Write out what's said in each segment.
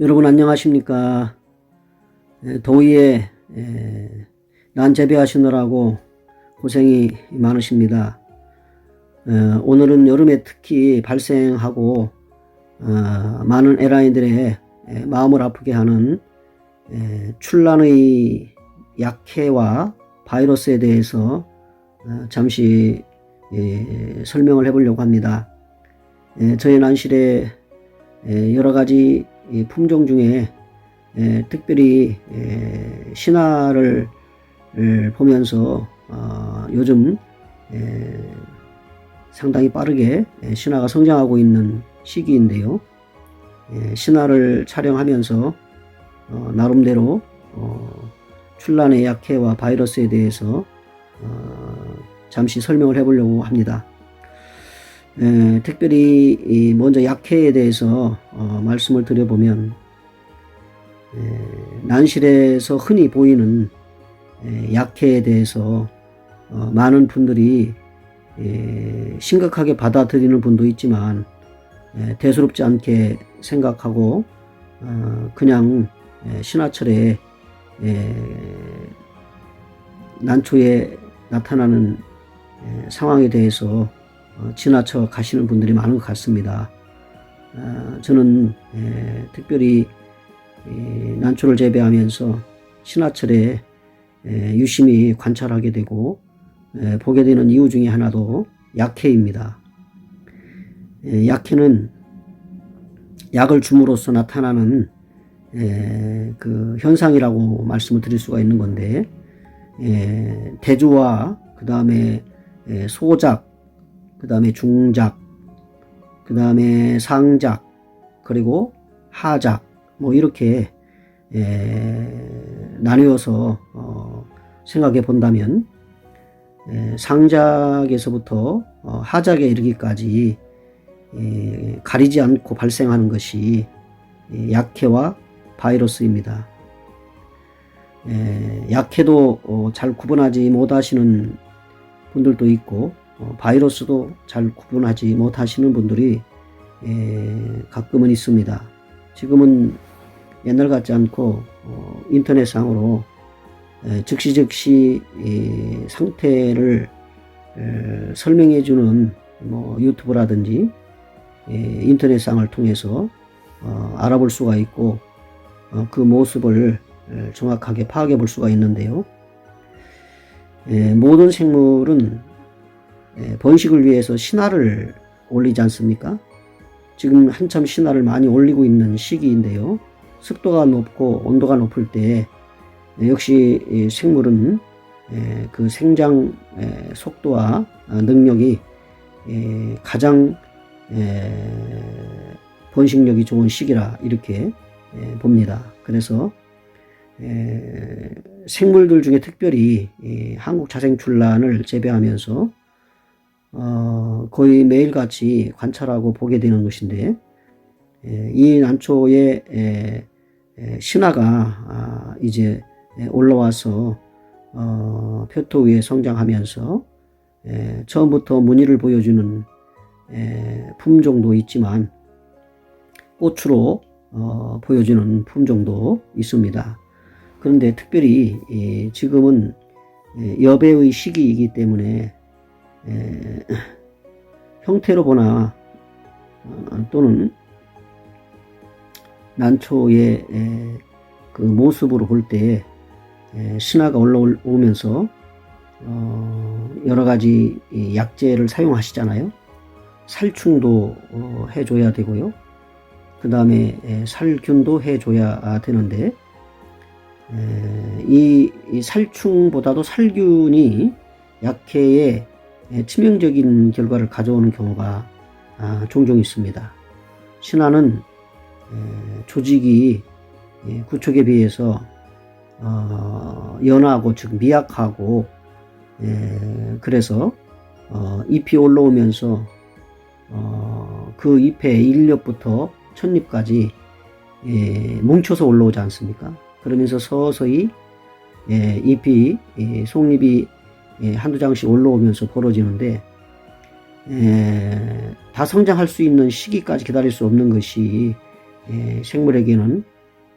여러분 안녕하십니까? 에, 더위에 에, 난 재배하시느라고 고생이 많으십니다. 에, 오늘은 여름에 특히 발생하고 어, 많은 에라인들의 에, 마음을 아프게 하는 에, 출란의 약해와 바이러스에 대해서 어, 잠시 에, 설명을 해보려고 합니다. 에, 저희 난실에 에, 여러 가지 이 품종 중에 에, 특별히 에, 신화를 을 보면서 어, 요즘 에, 상당히 빠르게 에, 신화가 성장하고 있는 시기인데요. 에, 신화를 촬영하면서 어, 나름대로 어, 출란의 약해와 바이러스에 대해서 어, 잠시 설명을 해보려고 합니다. 에, 특별히 이 먼저 약해에 대해서 어, 말씀을 드려보면 에, 난실에서 흔히 보이는 에, 약해에 대해서 어, 많은 분들이 에, 심각하게 받아들이는 분도 있지만 에, 대수롭지 않게 생각하고 어, 그냥 에, 신화철에 에, 난초에 나타나는 에, 상황에 대해서 어, 지나쳐 가시는 분들이 많은 것 같습니다. 어, 저는 에, 특별히 이 난초를 재배하면서 신화철에 에, 유심히 관찰하게 되고 에, 보게 되는 이유 중에 하나도 약해입니다. 에, 약해는 약을 줌으로써 나타나는 에, 그 현상이라고 말씀을 드릴 수가 있는 건데 에, 대조와 그 다음에 소작 그 다음에 중작, 그 다음에 상작, 그리고 하작, 뭐 이렇게 에, 나뉘어서 어, 생각해 본다면 에, 상작에서부터 어, 하작에 이르기까지 에, 가리지 않고 발생하는 것이 에, 약해와 바이러스입니다. 에, 약해도 어, 잘 구분하지 못하시는 분들도 있고 어, 바이러스도 잘 구분하지 못하시는 분들이 에, 가끔은 있습니다. 지금은 옛날 같지 않고 어, 인터넷상으로 에, 즉시 즉시 이 상태를 에, 설명해주는 뭐 유튜브라든지 에, 인터넷상을 통해서 어, 알아볼 수가 있고 어, 그 모습을 에, 정확하게 파악해 볼 수가 있는데요. 에, 모든 생물은 예, 번식을 위해서 신화를 올리지 않습니까? 지금 한참 신화를 많이 올리고 있는 시기인데요. 습도가 높고 온도가 높을 때 예, 역시 생물은 예, 그 생장 속도와 능력이 가장 번식력이 좋은 시기라 이렇게 봅니다. 그래서 생물들 중에 특별히 한국 자생출란을 재배하면서 어, 거의 매일같이 관찰하고 보게 되는 것인데 에, 이 난초의 에, 에, 신화가 아, 이제 올라와서 어, 표토 위에 성장하면서 에, 처음부터 무늬를 보여주는 에, 품종도 있지만 꽃으로 어, 보여주는 품종도 있습니다. 그런데 특별히 이, 지금은 여배의 시기이기 때문에 에, 형태로 보나 어, 또는 난초의 에, 그 모습으로 볼때 신화가 올라오면서 어, 여러 가지 약재를 사용하시잖아요. 살충도 어, 해줘야 되고요. 그 다음에 살균도 해줘야 되는데 이, 이 살충보다도 살균이 약해의 예, 치명적인 결과를 가져오는 경우가 아, 종종 있습니다. 신화는 예, 조직이 예, 구촉에 비해서 어, 연하고 즉 미약하고 그래서 어, 잎이 올라오면서 어, 그 잎의 1엽부터 첫잎까지 뭉쳐서 올라오지 않습니까? 그러면서 서서히 잎이 속잎이 예, 한두 장씩 올라오면서 벌어지는데 에, 다 성장할 수 있는 시기까지 기다릴 수 없는 것이 예, 생물에게는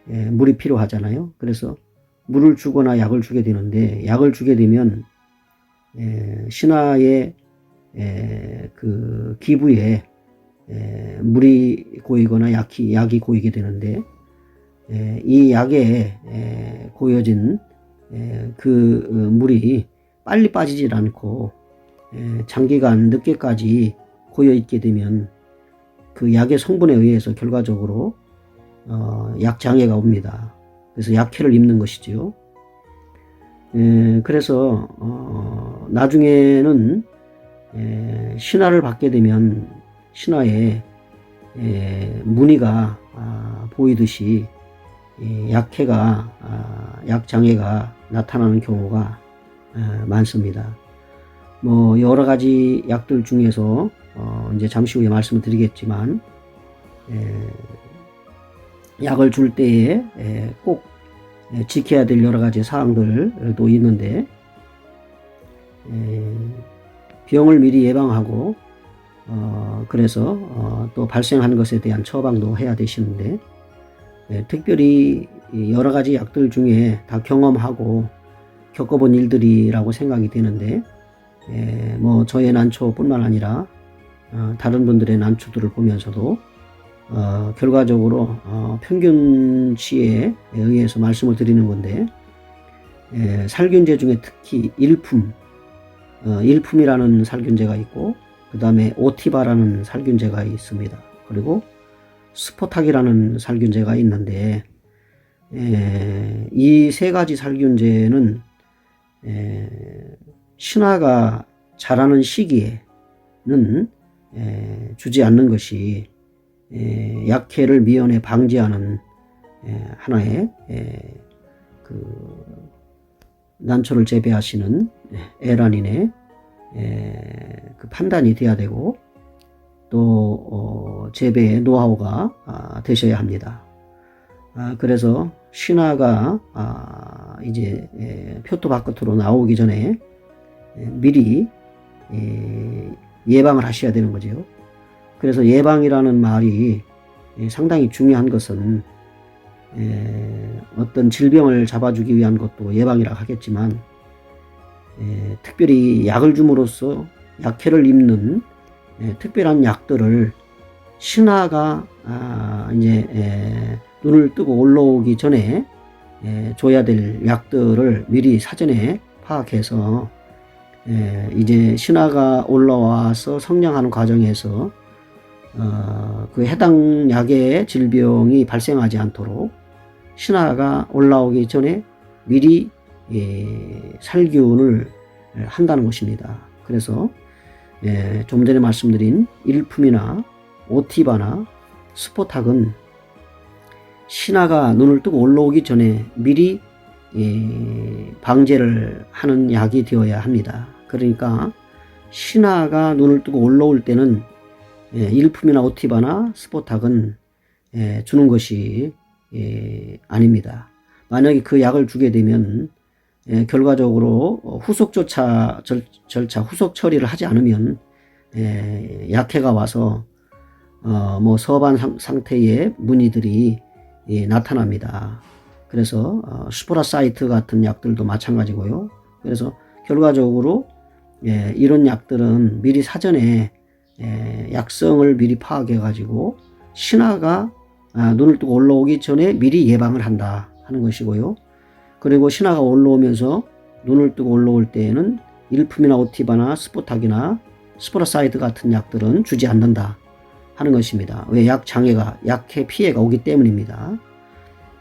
예, 물이 필요하잖아요. 그래서 물을 주거나 약을 주게 되는데 약을 주게 되면 예, 신하의 예, 그 기부에 예, 물이 고이거나 약이, 약이 고이게 되는데 예, 이 약에 예, 고여진 예, 그 어, 물이 빨리 빠지질 않고 예, 장기간 늦게까지 고여 있게 되면 그 약의 성분에 의해서 결과적으로 어, 약 장애가 옵니다. 그래서 약해를 입는 것이지요. 예, 그래서 어, 나중에는 예, 신화를 받게 되면 신화에 예, 무늬가 아, 보이듯이 예, 약해가 아, 약 장애가 나타나는 경우가 아, 많습니다. 뭐 여러 가지 약들 중에서 어, 이제 잠시 후에 말씀을 드리겠지만 예, 약을 줄 때에 예, 꼭 예, 지켜야 될 여러 가지 사항들도 있는데 예, 병을 미리 예방하고 어, 그래서 어, 또 발생하는 것에 대한 처방도 해야 되시는데 예, 특별히 이 여러 가지 약들 중에 다 경험하고 겪어본 일들이라고 생각이 되는데 예, 뭐 저의 난초뿐만 아니라 어, 다른 분들의 난초들을 보면서도 어, 결과적으로 어, 평균치에 의해서 말씀을 드리는 건데 예, 살균제 중에 특히 일품 어, 일품이라는 살균제가 있고 그 다음에 오티바라는 살균제가 있습니다. 그리고 스포탁이라는 살균제가 있는데 예, 이세 가지 살균제는 예, 신화가 자라는 시기에는 예, 주지 않는 것이 예, 약해를 미연에 방지하는 예, 하나의 예, 그 난초를 재배하시는 에란인의 예, 그 판단이 돼야 되고 또 어, 재배의 노하우가 아, 되셔야 합니다. 아, 그래서 신화가 아, 이제 예, 표토 바깥으로 나오기 전에 예, 미리 예, 예방을 하셔야 되는 거죠. 그래서 예방이라는 말이 예, 상당히 중요한 것은 예, 어떤 질병을 잡아주기 위한 것도 예방이라 하겠지만 예, 특별히 약을 줌으로써 약해를 입는 예, 특별한 약들을 신하가 아, 이제 예, 눈을 뜨고 올라오기 전에 예, 줘야 될 약들을 미리 사전에 파악해서 예, 이제 신하가 올라와서 성장하는 과정에서 어, 그 해당 약의 질병이 발생하지 않도록 신하가 올라오기 전에 미리 예, 살균을 한다는 것입니다. 그래서 예, 좀 전에 말씀드린 일품이나 오티바나 스포탁은 신하가 눈을 뜨고 올라오기 전에 미리 예, 방제를 하는 약이 되어야 합니다. 그러니까 신하가 눈을 뜨고 올라올 때는 예, 일품이나 오티바나 스포탁은 예, 주는 것이 예, 아닙니다. 만약에 그 약을 주게 되면 예, 결과적으로 후속 조차 절, 절차 후속 처리를 하지 않으면 예, 약해가 와서 어, 뭐 서반 상, 상태의 무늬들이 예, 나타납니다. 그래서 어, 슈퍼라사이트 같은 약들도 마찬가지고요. 그래서 결과적으로 예, 이런 약들은 미리 사전에 예, 약성을 미리 파악해 가지고 신화가 아, 눈을 뜨고 올라오기 전에 미리 예방을 한다 하는 것이고요. 그리고 신화가 올라오면서 눈을 뜨고 올라올 때에는 일품이나 오티바나 스포탁이나 스포라사이드 같은 약들은 주지 않는다 하는 것입니다. 왜 약 장애가 약해 피해가 오기 때문입니다.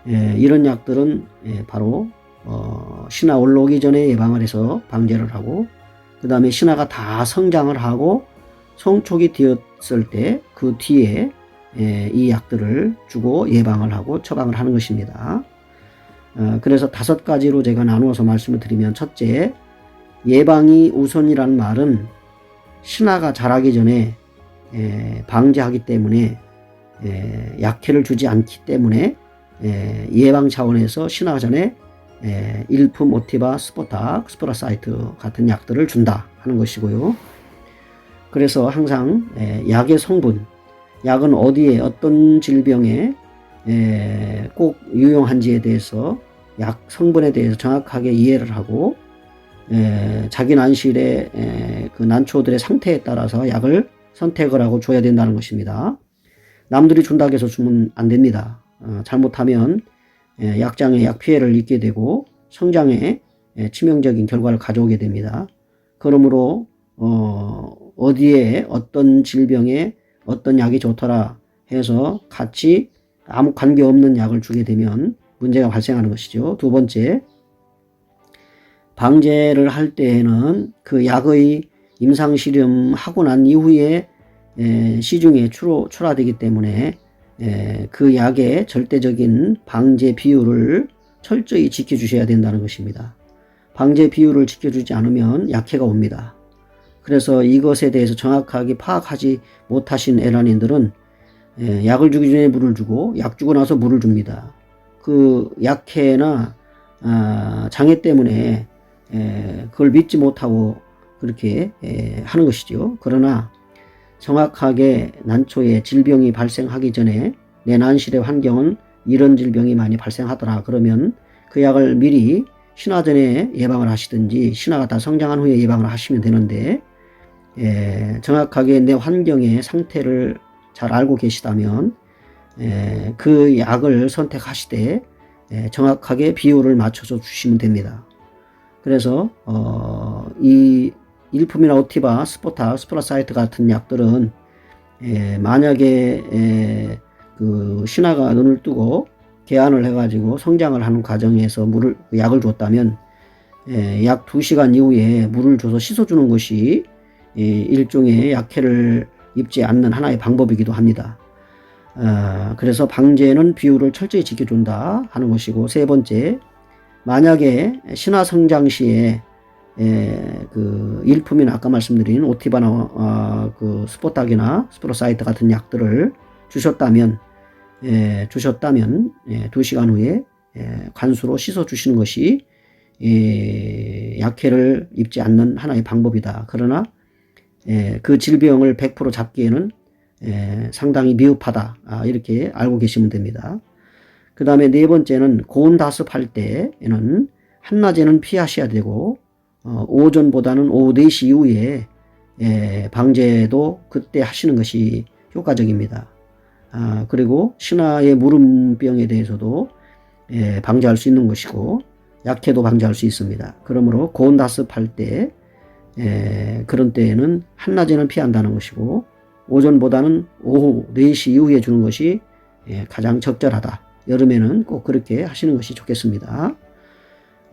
예, 이런 약들은 예, 바로 어, 신화 올라오기 전에 예방을 해서 방제를 하고 그 다음에 신화가 다 성장을 하고 성촉이 되었을 때 그 뒤에 예, 이 약들을 주고 예방을 하고 처방을 하는 것입니다. 어, 그래서 다섯 가지로 제가 나누어서 말씀을 드리면 첫째, 예방이 우선이라는 말은 신하가 자라기 전에 에, 방지하기 때문에 에, 약해를 주지 않기 때문에 에, 예방 차원에서 신하가 전에 에, 일품 오티바 스포탁 스포라사이트 같은 약들을 준다 하는 것이고요. 그래서 항상 에, 약의 성분, 약은 어디에 어떤 질병에 에, 꼭 유용한지에 대해서 약 성분에 대해서 정확하게 이해를 하고 에, 자기 난실의 에, 그 난초들의 상태에 따라서 약을 선택을 하고 줘야 된다는 것입니다. 남들이 준다고 해서 주면 안 됩니다. 어, 잘못하면 에, 약장에 약 피해를 입게 되고 성장에 에, 치명적인 결과를 가져오게 됩니다. 그러므로 어, 어디에 어떤 질병에 어떤 약이 좋더라 해서 같이 아무 관계 없는 약을 주게 되면 문제가 발생하는 것이죠. 두 번째, 방제를 할 때에는 그 약의 임상 실험하고 난 이후에 에, 시중에 출호, 출하되기 때문에 에, 그 약의 절대적인 방제 비율을 철저히 지켜주셔야 된다는 것입니다. 방제 비율을 지켜주지 않으면 약해가 옵니다. 그래서 이것에 대해서 정확하게 파악하지 못하신 에란인들은 에, 약을 주기 전에 물을 주고 약 주고 나서 물을 줍니다. 그 약해나 아, 장애 때문에 에, 그걸 믿지 못하고 그렇게 에, 하는 것이죠. 그러나 정확하게 난초에 질병이 발생하기 전에 내 난실의 환경은 이런 질병이 많이 발생하더라. 그러면 그 약을 미리 신화 전에 예방을 하시든지 신화가 다 성장한 후에 예방을 하시면 되는데 에, 정확하게 내 환경의 상태를 잘 알고 계시다면 에, 그 약을 선택하시되 에, 정확하게 비율을 맞춰서 주시면 됩니다. 그래서 어, 이 일품이나 오티바, 스포타, 스프라사이트 같은 약들은 에, 만약에 에, 그 신화가 눈을 뜨고 개안을 해가지고 성장을 하는 과정에서 물을 약을 줬다면 에, 약 2시간 이후에 물을 줘서 씻어주는 것이 에, 일종의 약해를 입지 않는 하나의 방법이기도 합니다. 어, 그래서 방제는 비율을 철저히 지켜준다 하는 것이고 세 번째 만약에 신화 성장 시에 에, 그 일품이나 아까 말씀드린 오티바나 어, 그 스포탁이나 스프로사이트 같은 약들을 주셨다면 에, 주셨다면 에, 2시간 후에 에, 관수로 씻어 주시는 것이 에, 약해를 입지 않는 하나의 방법이다. 그러나 에, 그 질병을 100% 잡기에는 에, 상당히 미흡하다. 아, 이렇게 알고 계시면 됩니다. 그 다음에 네 번째는 고온 다습할 때에는 한낮에는 피하셔야 되고 어, 오전보다는 오후 4시 이후에 에, 방제도 그때 하시는 것이 효과적입니다. 아, 그리고 신화의 무름병에 대해서도 에, 방지할 수 있는 것이고 약해도 방지할 수 있습니다. 그러므로 고온 다습할 때 에, 그런 때에는 한낮에는 피한다는 것이고 오전보다는 오후 4시 이후에 주는 것이 에, 가장 적절하다. 여름에는 꼭 그렇게 하시는 것이 좋겠습니다.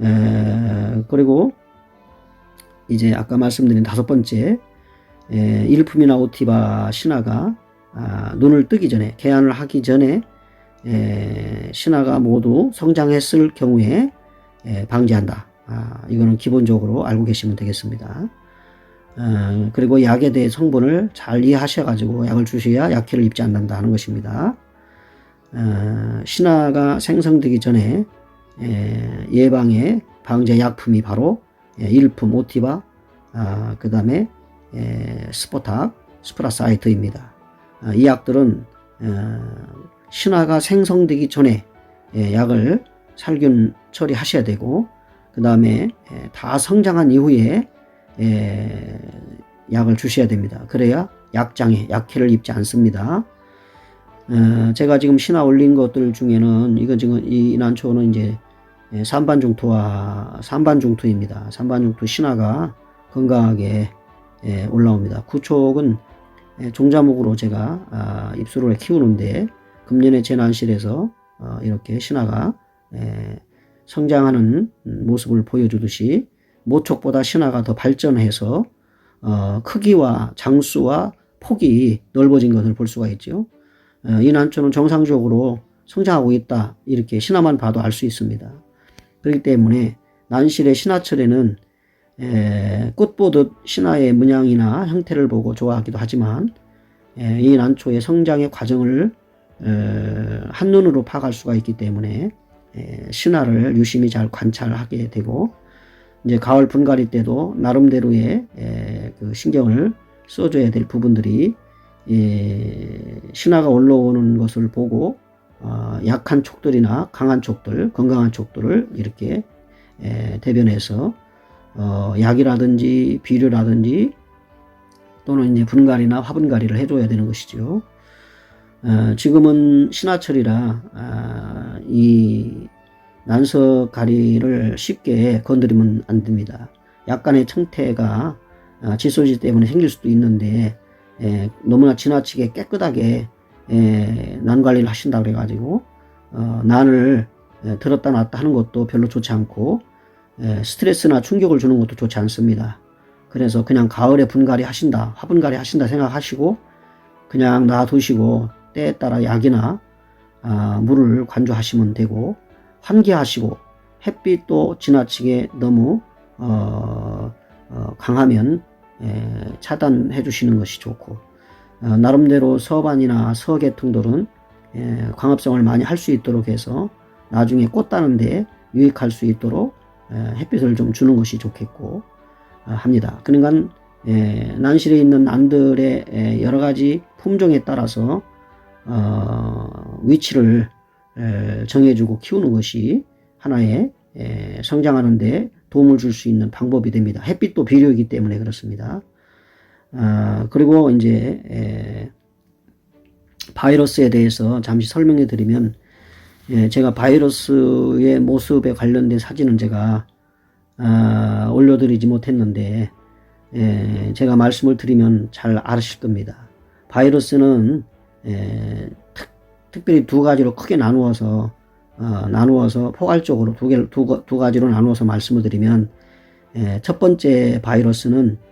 에, 그리고 이제 아까 말씀드린 다섯 번째 에, 일품이나 오티바 신화가 아, 눈을 뜨기 전에 개안을 하기 전에 에, 신화가 모두 성장했을 경우에 에, 방지한다. 아, 이거는 기본적으로 알고 계시면 되겠습니다. 어, 그리고 약에 대해 성분을 잘 이해하셔가지고 약을 주셔야 약해를 입지 않는다 하는 것입니다. 어, 신화가 생성되기 전에 에, 예방의 방제 약품이 바로 예, 일품 오티바, 아, 그 다음에 스포탁, 스프라사이트입니다. 아, 이 약들은 어, 신화가 생성되기 전에 예, 약을 살균 처리하셔야 되고 그 다음에 다 성장한 이후에 에, 약을 주셔야 됩니다. 그래야 약장에 약해를 입지 않습니다. 어, 제가 지금 신화 올린 것들 중에는 이거 지금 이 난초는 이제 예, 산반중투와 산반중투입니다. 산반중투 신화가 건강하게 예, 올라옵니다. 구촉은 예, 종자목으로 제가 아, 입수로 키우는데 금년에 제 난실에서 어, 이렇게 신화가 예, 성장하는 모습을 보여주듯이 모촉보다 신화가 더 발전해서 어, 크기와 장수와 폭이 넓어진 것을 볼 수가 있죠. 어, 이 난초는 정상적으로 성장하고 있다 이렇게 신화만 봐도 알 수 있습니다. 그렇기 때문에 난실의 신화철에는 에, 꽃 보듯 신화의 문양이나 형태를 보고 좋아하기도 하지만 에, 이 난초의 성장의 과정을 에, 한눈으로 파악할 수가 있기 때문에 에, 신화를 유심히 잘 관찰하게 되고 이제 가을 분갈이 때도 나름대로의 에, 그 신경을 써줘야 될 부분들이 에, 신화가 올라오는 것을 보고 어, 약한 촉들이나 강한 촉들, 건강한 촉들을 이렇게 에, 대변해서 어, 약이라든지 비료라든지 또는 이제 분갈이나 화분갈이를 해줘야 되는 것이죠. 어, 지금은 신화철이라 아, 이 난석 가리를 쉽게 건드리면 안 됩니다. 약간의 청태가 아, 칫솔질 때문에 생길 수도 있는데 에, 너무나 지나치게 깨끗하게 에, 난 관리를 하신다 그래가지고 어, 난을 에, 들었다 놨다 하는 것도 별로 좋지 않고 에, 스트레스나 충격을 주는 것도 좋지 않습니다. 그래서 그냥 가을에 분갈이 하신다, 화분갈이 하신다 생각하시고 그냥 놔두시고 때에 따라 약이나 아, 물을 관조하시면 되고 환기하시고 햇빛도 지나치게 너무 어, 어, 강하면 에, 차단해 주시는 것이 좋고 어, 나름대로 서반이나 서계통들은 에, 광합성을 많이 할 수 있도록 해서 나중에 꽃 따는데 유익할 수 있도록 에, 햇빛을 좀 주는 것이 좋겠고 어, 합니다. 그러니까 에, 난실에 있는 난들의 에, 여러 가지 품종에 따라서 어, 위치를 에, 정해주고 키우는 것이 하나의 에, 성장하는데 도움을 줄 수 있는 방법이 됩니다. 햇빛도 비료이기 때문에 그렇습니다. 아, 그리고 이제 에, 바이러스에 대해서 잠시 설명해 드리면 예, 제가 바이러스의 모습에 관련된 사진은 제가 아, 올려드리지 못했는데 예, 제가 말씀을 드리면 잘 아실 겁니다. 바이러스는 에, 특, 특별히 두 가지로 크게 나누어서 어, 나누어서 포괄적으로 두, 개, 두, 가- 두 가지로 나누어서 말씀을 드리면 에, 첫 번째 바이러스는 에,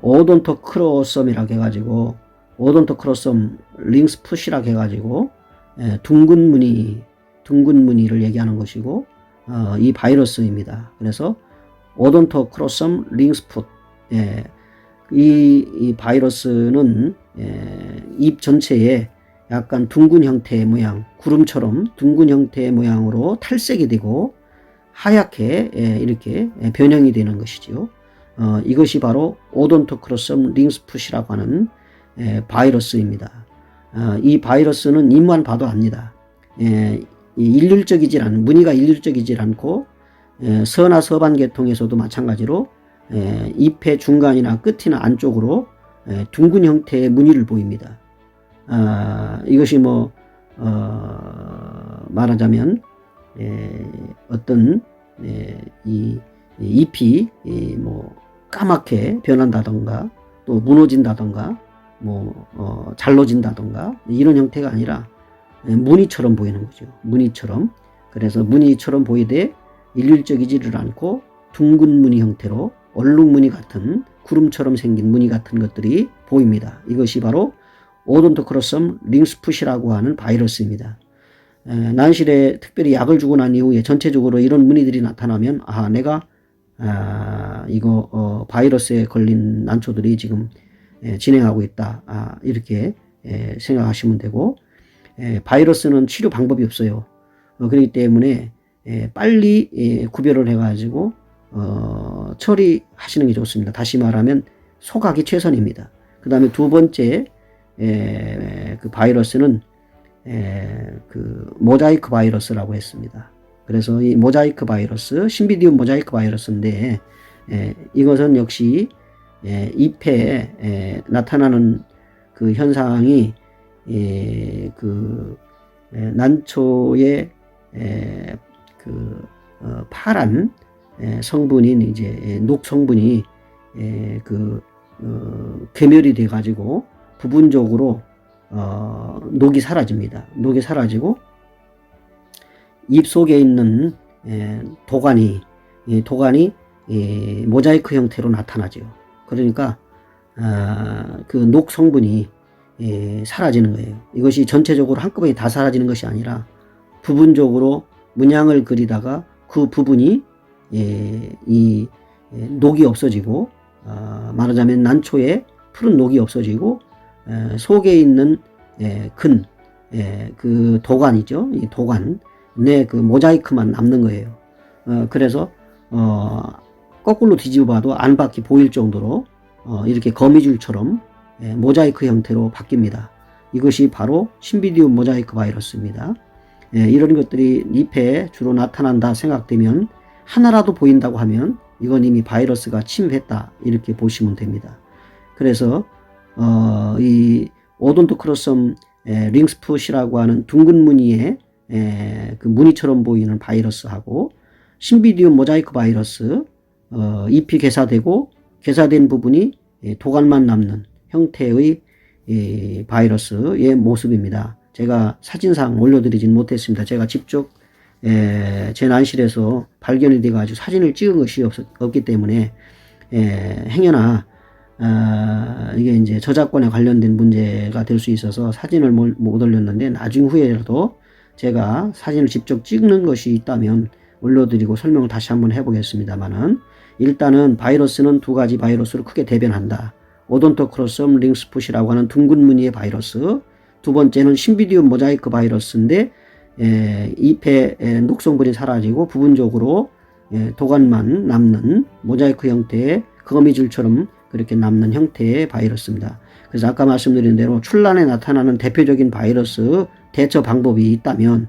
오돈토 크로썸이라고 해가지고 오돈토 크로썸 링스풋이라고 해가지고 에, 둥근 무늬 둥근 무늬를 얘기하는 것이고 어, 이 바이러스입니다. 그래서 오돈토 크로썸 링스풋 예, 이, 이 바이러스는 에, 잎 전체에 약간 둥근 형태의 모양, 구름처럼 둥근 형태의 모양으로 탈색이 되고 하얗게 에, 이렇게 에, 변형이 되는 것이지요. 어, 이것이 바로 오돈토크로썸 링스풋이라고 하는 에, 바이러스입니다. 어, 이 바이러스는 잎만 봐도 압니다. 에, 이 일률적이질 않은 무늬가 일률적이질 않고 에, 서나 서반 계통에서도 마찬가지로 에, 잎의 중간이나 끝이나 안쪽으로 에, 둥근 형태의 무늬를 보입니다. 아, 이것이 뭐 어, 말하자면 에, 어떤 에, 이, 이 잎이 이, 뭐 까맣게 변한다던가 또 무너진다던가 뭐 어, 잘라진다던가 이런 형태가 아니라 에, 무늬처럼 보이는 거죠. 무늬처럼 그래서 무늬처럼 보이되 일률적이지를 않고 둥근 무늬 형태로 얼룩 무늬 같은 구름처럼 생긴 무늬 같은 것들이 보입니다. 이것이 바로 오돈토크로썸 링스풋이라고 하는 바이러스입니다. 에, 난실에 특별히 약을 주고 난 이후에 전체적으로 이런 무늬들이 나타나면 아 내가 아, 이거 어, 바이러스에 걸린 난초들이 지금 에, 진행하고 있다. 아, 이렇게 에, 생각하시면 되고 에, 바이러스는 치료 방법이 없어요. 어, 그렇기 때문에 에, 빨리 에, 구별을 해가지고 어, 처리하시는 게 좋습니다. 다시 말하면 소각이 최선입니다. 그 다음에 두 번째 에, 그 바이러스는 에, 그 모자이크 바이러스라고 했습니다. 그래서 이 모자이크 바이러스, 신비디움 모자이크 바이러스인데 에, 이것은 역시 에, 잎에 에, 나타나는 그 현상이 에, 그 에, 난초의 에, 그 어, 파란 에, 성분인 이제 에, 녹 성분이 에, 그 어, 괴멸이 돼 가지고 부분적으로 어, 녹이 사라집니다. 녹이 사라지고 잎 속에 있는 에, 도관이 이 도관이 이 모자이크 형태로 나타나죠. 그러니까 아, 그녹 성분이 예, 사라지는 거예요. 이것이 전체적으로 한꺼번에 다 사라지는 것이 아니라 부분적으로 문양을 그리다가 그 부분이 예, 이 예, 녹이 없어지고 아, 말하자면 난초에 푸른 녹이 없어지고 에, 속에 있는 에, 근, 에, 그 도관이죠. 이 도관, 내그 모자이크만 남는 거예요. 어, 그래서 어, 거꾸로 뒤집어봐도 안팎이 보일 정도로 어, 이렇게 거미줄처럼 에, 모자이크 형태로 바뀝니다. 이것이 바로 신비디움 모자이크 바이러스입니다. 예, 이런 것들이 잎에 주로 나타난다 생각되면 하나라도 보인다고 하면 이건 이미 바이러스가 침입했다 이렇게 보시면 됩니다. 그래서 어, 이 오돈토크로섬 에, 링스풋이라고 하는 둥근 무늬의 에, 그 무늬처럼 보이는 바이러스하고 신비디움 모자이크 바이러스 어, 잎이 개사되고 개사된 부분이 예, 도갈만 남는 형태의 이 바이러스의 모습입니다. 제가 사진상 올려드리진 못했습니다. 제가 직접 에, 제 난실에서 발견이 돼가지고 사진을 찍은 것이 없, 없기 때문에 에, 행여나 아, 이게 이제 저작권에 관련된 문제가 될 수 있어서 사진을 못, 못 올렸는데 나중 후에라도 제가 사진을 직접 찍는 것이 있다면 올려드리고 설명을 다시 한번 해보겠습니다만은 일단은 바이러스는 두 가지 바이러스를 크게 대변한다. 오돈토크로섬 링스풋이라고 하는 둥근 무늬의 바이러스. 두 번째는 신비디움 모자이크 바이러스인데 에, 잎의 에, 녹성분이 사라지고 부분적으로 에, 도관만 남는 모자이크 형태의 거미줄처럼 그렇게 남는 형태의 바이러스입니다. 그래서 아까 말씀드린 대로 출란에 나타나는 대표적인 바이러스 대처 방법이 있다면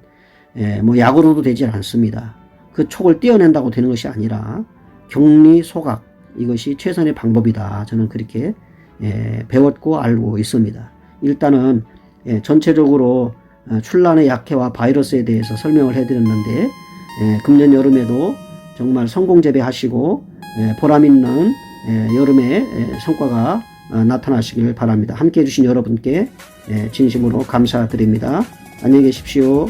에, 뭐 약으로도 되지 않습니다. 그 촉을 떼어낸다고 되는 것이 아니라 격리 소각 이것이 최선의 방법이다. 저는 그렇게 에, 배웠고 알고 있습니다. 일단은 예, 전체적으로 어, 출란의 약해와 바이러스에 대해서 설명을 해드렸는데 예, 금년 여름에도 정말 성공 재배하시고 예, 보람 있는 예, 여름의 예, 성과가 어, 나타나시길 바랍니다. 함께 해주신 여러분께 예, 진심으로 감사드립니다. 안녕히 계십시오.